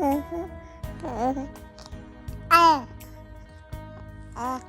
ว่าว่าเ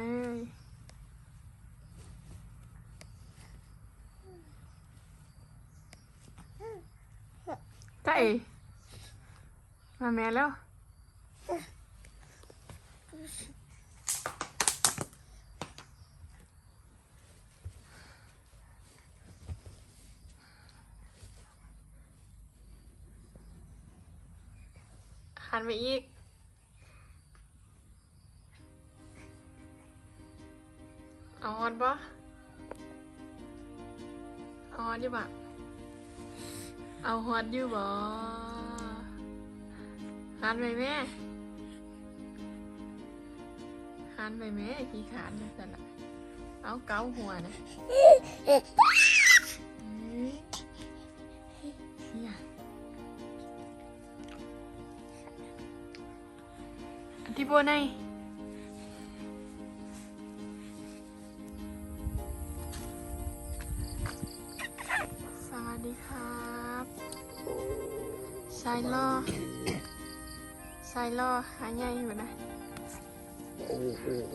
นยไก่มาแม่แล้วหันไปอีกเอาฮอนปะเอาฮอนอยู่ปะเอาฮอนอยู่บ่หันไปแม่หันไปแม่ขี้ขานเลยสันละเอาเกาหัวนะ อันที่บัวในสวัสดีครับสายล่อสายล่อขาใหญ่อยู่นะ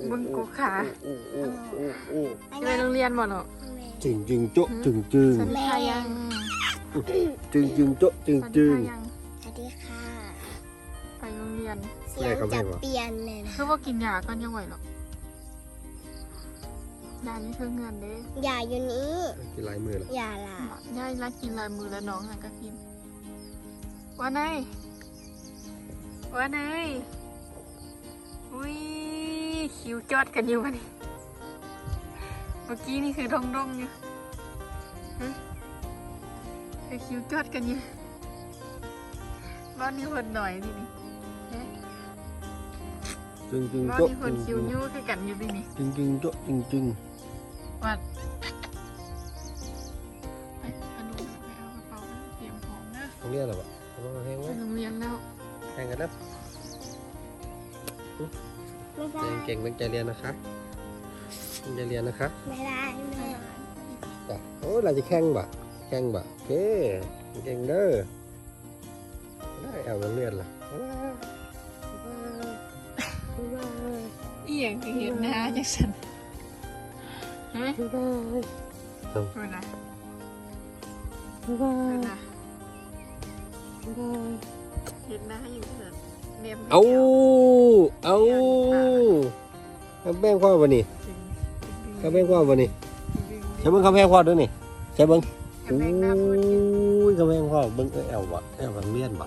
บุญกูขาไปโรงเรียนบ่หรอจึงจึงโจ๊ะจึงจึงสวัสดีค่ะยังจึงจึงโจ๊ะจึงสวัสดีจึง สียงจะเปลี่ยนเลยนะคือว่ากินยาก่อนยังไหวหรอกยานี่เพิ่งเงินเด้อย่าอยู่นี้กี่ลายมือล่ะอย่าล่ะยายรักกินลายมือแล้วน้องหันก็กินว่าไงว่าไงอุ้ยคิวจอดกันอยู่วะนี่เมื่อกี้นี่คือดงดงๆอยู่ฮะคือคิวจอดกันอยู่บ้านนี้คนหน่อยนี่นี่เอ๊ะ จึงจึงบ้านโจ๊ะนี้คนจึงคิวยู่คือกันอยู่นี่นี่จึงจึงโจ๊ะจึงจึงวัดไปขนมไปเอากระเป๋าไปเตรียมของนะตรงเรียนหรอวะเอามาแห้งไปไว้โรงเรียนแล้วแห้งกันนะไม่ได้เก่งๆตั้งใจเรียนนะคะตั้งใจเรียนนะคะไม่ได้แม่จ้ะโอ้ยเราจะแข่งบ่ะแข่งบ่ะโอเคเก่งเด้อได้เอาโรงเรียนล่ะ อีหยังคือเห็นหน้าจังสันฮะดูนะดูนะเห็นหน้าอยู่เถอะเนียมเอาเอาคำแพงพ่อบ่นี่คำแพงพ่อบ่นี่ใช่เบิ้งคำแพงพ่อด้วยนี่ใช่เบิ้งกำแพงหน้าพูดอุ้ยกำแพงพ่อเบิ้งเอ้ยแอลบ่แอลบางเลียนบ่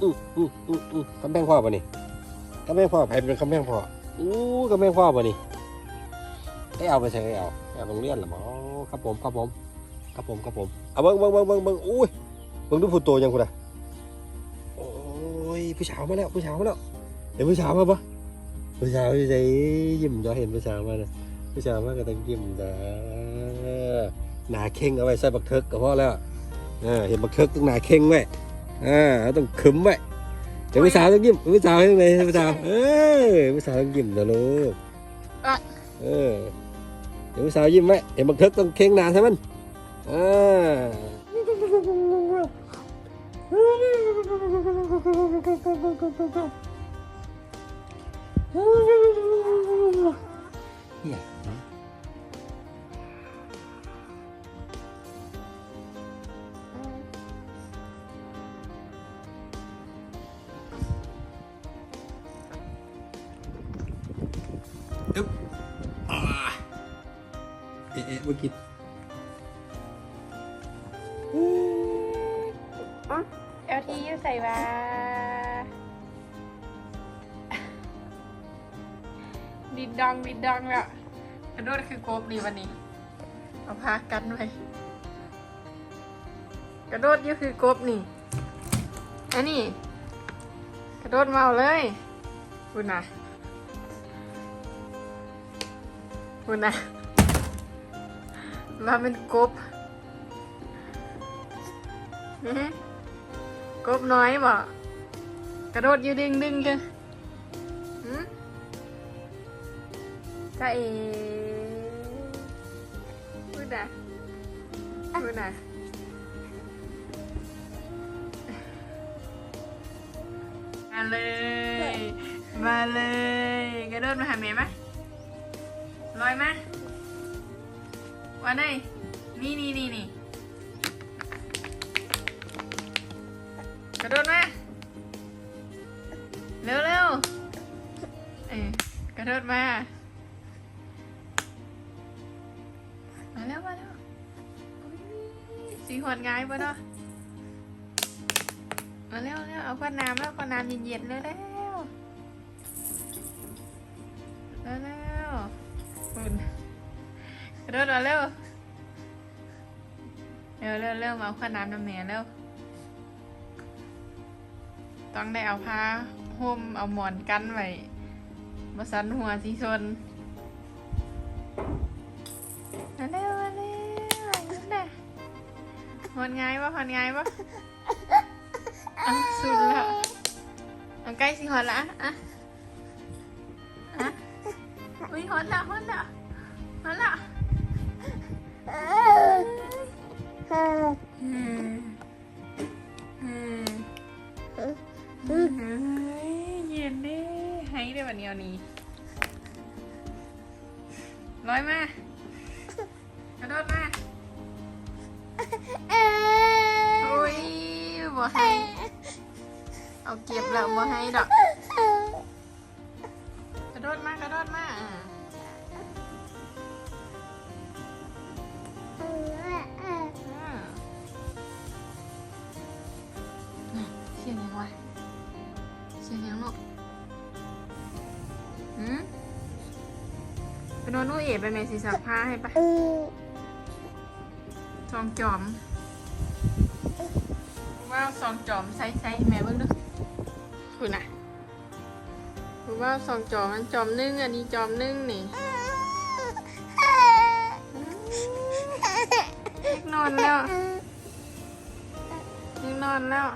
อู้อู้อู้อู้กำแพงพ่อบ่นี่กำแพงพ่อใครเป็นกำแพงพ่อ อู้กำแพงพ่อบ่นี่เอ้เอาไปใช้เอ้เอาแอลบางเลียนเหรอบ่ครับผมครับผมครับผมครับผมเอาเบิ้งเบิ้งเบิ้งเบิ้งเบิ้งอุ้ยเบิ้งดูผู้โตยังคุณอะโอ้ยผู้สาวมาแล้วผู้สาวมาแล้วเดี๋ยวผู้สาวมาปะผู้สาวอยู่ใจยิ้มจะเห็นผู้สาวมาเลยผู้สาวมาก็ต้องยิ้มจ้าหนาเข่งเอาไว้ใส่บักเทิกก็พอแล้วอ่าเห็นบักเคิกต้องหนาเข่งไว้อ่าต้องขึมไว้ ดี๋ยวพี่สาวต้องยิ้มพี่สาวให้ไหมพี่สาวเออพี่สาวต้องยิ้มนะลูกอะเออเดี๋ยวพี่สาวยิ้มไว้เห็นบักเคิกต้องเข่งหนาใช่มันอ่าเนี่ย อึ๊บอ่าเอ๊ะเอ๊ะเมื่อกี้เอลทีใส่มาดิดดองดิดดองแล้วกระโดดคือโกบนี่วันนี้ เอาพากันไว้กระโดดนี่คือกบนี่อันนี้กระโดดเอาเลยคุณนะ คุณนะมาเป็นกบอื้อหือกบน้อยบ่กระโดดอยู่ดึงดึงจ้ะหืมจ้าเอพูดนะพูดนะมาเลย มาเลย กระโดดมาหาแม่ไหม ลอยมาวันไหนนี่นี่นี่นี่กระโดดมาเร็วเร็วเอ้กระโดดมา มาแล้วมาแล้วสีหดง่ายปะเนาะมาเร็วเร็วเอาขวดน้ำแล้วขวดน้ำเย็นๆเร็วเร็ ระโดดมาเร็วเร็วเร็วเร็วมาเอาขวดน้ำน้ำแม่เร็วต้องได้เอาผ้าห่มเอาหมอนกันไว้มาสันหัวสีชนมาเร็วมาเร็วนั่นแหละหอนง่ายปะหอนง่ายปะอะสุดล้วเอาใกล้สิหอนละอะอะอุ้ยหอนล เย็นดิให้ได้วันนี้เอานี้ร้อยมากระโดดมาโอ้ยบ่ให้เอาเก็บแล้วบ่ให้ดอก สียงยังวะเสียงยังลูกหืมไปนอนนู่นเอ๋ไปเมสีสักผ้าให้ปะซองจอม ว่าซองจอมใส่ใส่แม่เบิ่งดูคุณน่ะรู้ว่าซองจอมมันจอมนึ่งอันนี้จอมนึ่งนี่นอนแล้วนี่นอนแล้ว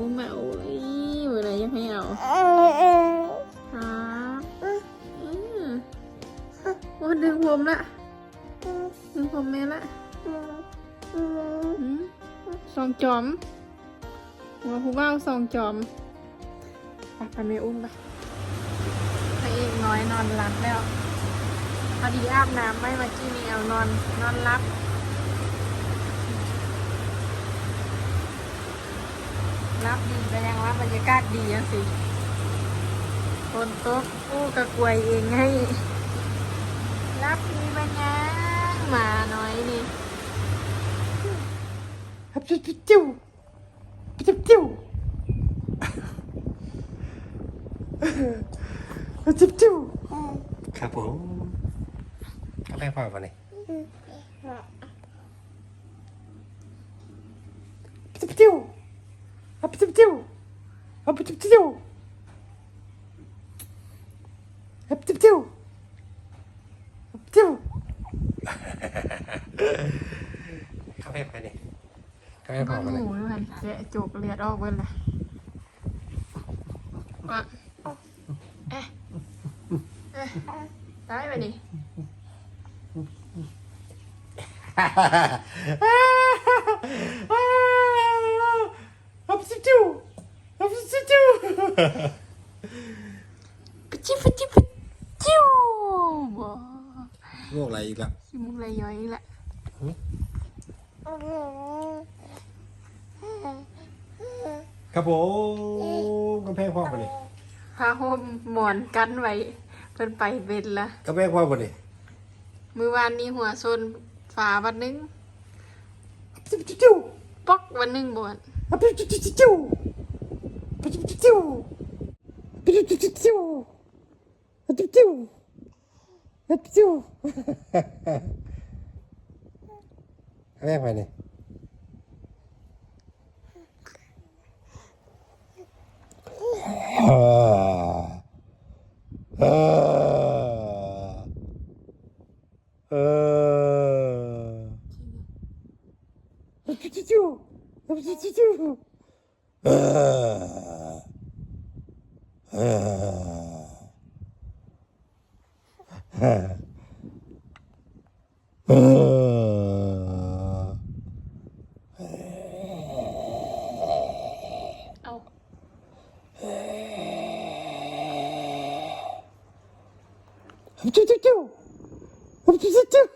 อุ้มมาโอ้ยเวลายังให้เอาครับอืมวันดึงผมละดึงผมแม่ละสองจอมหัวผู้บ่าวสองจอมไปไปแม่อุ้มไปพระเอกน้อยนอนหลับแล้วพอดีอาบน้ำไม่มากี้นี่เอานอนนอนรับ รับดีไปยังรับบรรยากาศดียังสิคนโต๊ะอู้กระกวยเองให้ รับดีไปยังหมาน้อยนี่ฮับจิ้วจิ้วจิ้วจิ้วจิ้วจิ้วครับผมกาแฟพ่อป่ะนี่จิ้วจิ้ว ฮับจิ้วจิ้วฮับจิ้วจิ้วฮับจิ้วจิ้วฮับจิ้วกาแฟไปนี่กาแฟพ่อบ้านป่ะหนี่มูมันแกะจกเลือดออกเบิ้ลเลยว่าเอ๊ะเอ๊ะได้ไปดิ ฮับจิ้วจิ้วฮับจิ้วจิ้ว ปะจิปะจิปะจิ้วบ่โรคอะไรอีกละขี้มุกไรย้อยอีกละครับผมกำแพงพ่อป่ะนี่ผ้าห่มหมอนกันไว้เพิ่นไปเบ็ดละกำแพงพ่อป่ะนี่มือวานนี้หัวซนฝาวันหนึงจิ้วจิ้วจิ้วป๊อกวันหนึงบ่นฮับจิ้วจิ้วจิ้ว ฮับจิ้วจิ้ プチュチュチュプチュチュチュ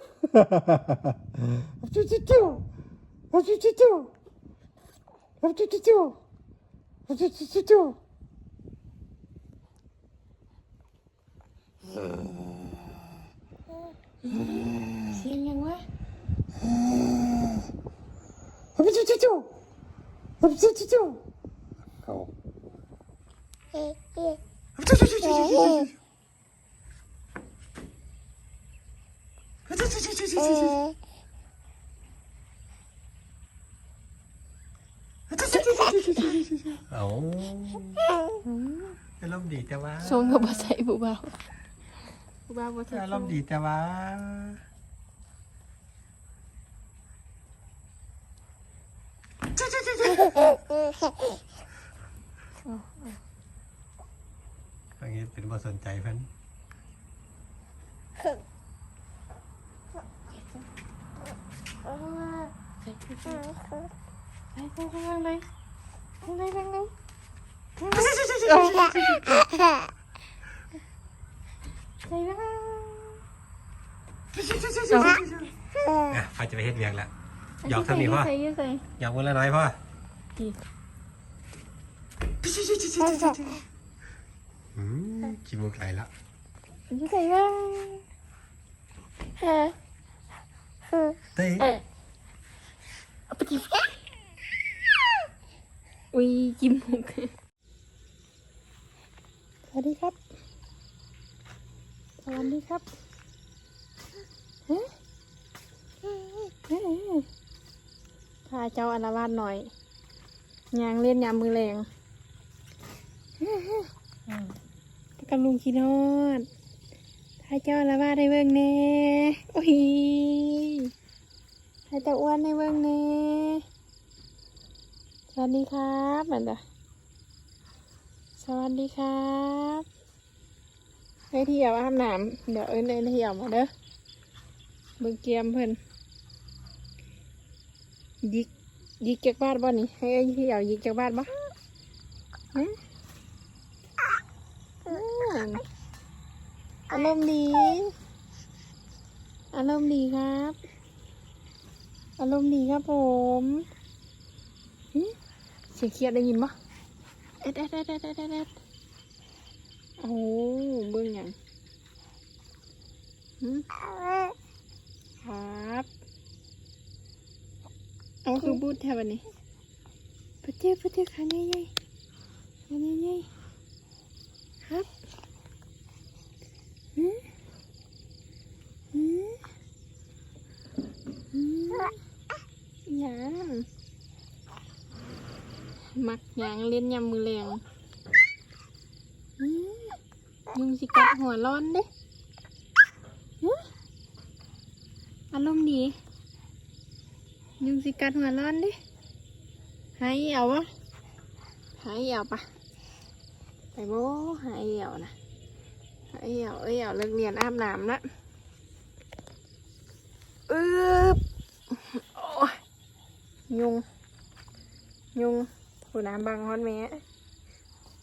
プチュチュチュプチュチュチュプチュチュチュプチュチュチュチュ Singing what? Up to two. Up to two. Oh. Up to two. เอาอารมณ์ดีแต่ว่าทรงกับบ่ใส่ผู้บ่าวผู้บ่าวบ่ใส่อารมณ์ดีแต่ว่าบางทีเป็นบ่สนใจเพิ่น ไปข้างล่างเลยข้างในข้างในใส่บ้างอะพ่อจะไปเฮ็ดเวียกแล้วหยอกเท่านี้พ่อใส่ยืดใส่อยากวันละน้อยพ่ออีกอืมขี้มูกไหลแล้วยืดใส่บ้าง ตเอาไปจิบอุ้ยจิ้มมุกสวัสดีครับ สวัสดีครับฮะเฮ้พาเจ้าอารวาสหน่อยยางเล่นยามมือแรงตะกำลุงขี้นอด พาเจ้าอารวาได้เบิ่งแน่โอ้ยพาเจ้าอ้วนได้เบิ่งแน่สวัสดีครับเหมันจ้ะสวัสดีครับให้เที่ยวอาบน้ำเดี๋ยวเอิ้นเอิ้นเที่ยวมาเด้อเบิ่งเกียมเพิ่นยิกยิกจากบ้านบ่นี่ให้ไอ้ที่เอายิกจากบ้านบ่ฮะ อืมอารมณ์ดี อารมณ์ดีครับ อารมณ์ดีครับผมหึเสียงเครียดได้ยินปะเอ็ดเอ็ดเอ็ดเอ็ดเอ็ดเอ็ดเอ็ดโอ้เบิ่งหยังหึครับเอาคือบูดแทบันนี้ปะเจ้าปะเจ้าขาใหญ่ๆขาใหญ่ๆครับหึหึหึ หยังมักหยังเล่นยำมือแรงอื้อยุงสิกัดหัวร้อนเด้อื้ออารมณ์ดี ยุงสิกัดหัวร้อนเด้หายเอาวะหายเอาปะไปโบหายเอานะหายเอาเอ้ยเอาเลิกเรียนอาบน้ำละอึ๊บ โอ้ย ยุง ยุงผู้น้ำบังฮอนแม่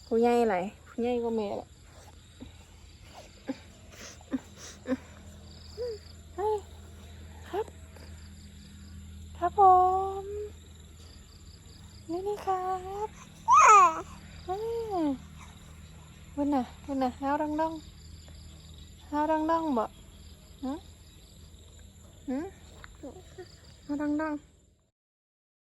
ผู้ใหญ่ไหลผู้ใหญ่ก็แม่ละครับ ครับผม นี่นี่ครับวันน่ะวันน่ะห้าวดังดังห้าวดังดังบ่ฮะฮะห้าวดังดัง